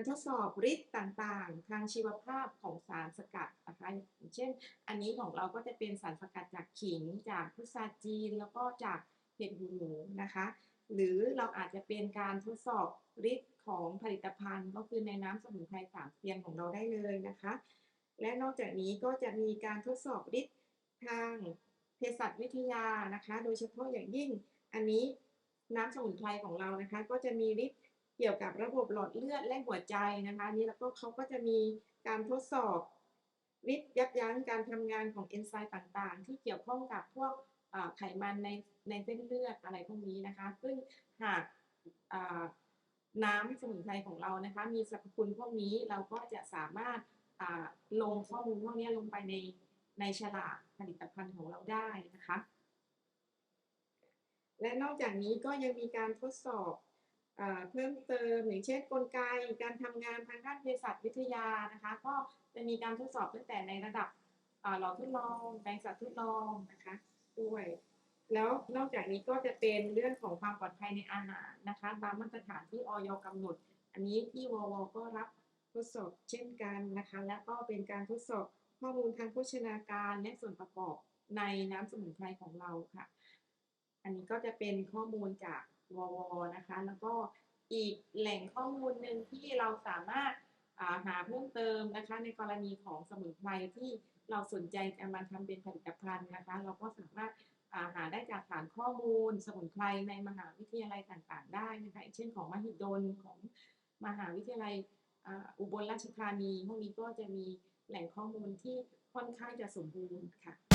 การทดสอบฤทธิ์ต่างๆ ทางชีวภาพของสารสกัดนะคะเช่น อันนี้ของเราก็จะเป็นสารสกัดจากขิง จากพุทราจีน แล้วก็จากเห็ดหูหนูนะคะ หรือเราอาจจะเป็นการทดสอบฤทธิ์ของผลิตภัณฑ์ ก็คือในน้ำสมุนไพรสามเทียนของเราได้เลยนะคะ และนอกจากนี้ก็จะมีการทดสอบฤทธิ์ทางเภสัชวิทยานะคะ โดยเฉพาะอย่างยิ่งอันนี้น้ำสมุนไพรของเรานะคะ ก็จะมีฤทธิ์ เกี่ยวกับระบบหลอดเลือดและหัวใจนะคะนี้แล้วก็เขาก็จะมีการทดสอบฤทธิ์ยับยั้งการทำงานของเอนไซม์ต่างๆ ที่เกี่ยวข้องกับพวกไขมันในในเส้นเลือดอะไรพวกนี้นะคะ ซึ่งหากน้ำสมุนไพรของเรานะคะ มีสรรพคุณพวกนี้เราก็จะสามารถลงข้อมูลพวกนี้ลงไปในในฉลากผลิตภัณฑ์ของเราได้นะคะ และนอกจากนี้ก็ยังมีการทดสอบ เพิ่มเติมอย่างเช่นกลไกการทำงานทางด้านเภสัชวิทยานะคะก็จะมีการทดสอบตั้งแต่ในระดับหลอดทดลองแปลงสัตว์ทดลองนะคะด้วย แล้วนอกจากนี้ก็จะเป็นเรื่องของความปลอดภัยในอาหารนะคะตามมาตรฐานที่ออยกำหนด อันนี้ที่ววก็รับทดสอบเช่นกันนะคะ และก็เป็นการทดสอบข้อมูลทางโภชนาการและส่วนประกอบในน้ำสมุนไพรของเราค่ะ อันนี้ก็จะเป็นข้อมูลจาก ววนะคะ แล้วก็อีกแหล่งข้อมูลหนึ่งที่เราสามารถาหาเพิ่มเติมนะคะ ในกรณีของสมุนไพรที่เราสนใจจะมาทำเป็นผลิตภัณฑ์นะคะ เราก็สามารถาหาได้จากฐานข้อมูล สมุนไพรในมหาวิทยาลัยต่างๆ ได้นะคะเช่นของมหิดลของมหาวิทยาลัยอุบลราชธานีพวกนี้ก็จะมีแหล่งข้อมูลที่ค่อนข้างจะสมบูรณ์ค่ะ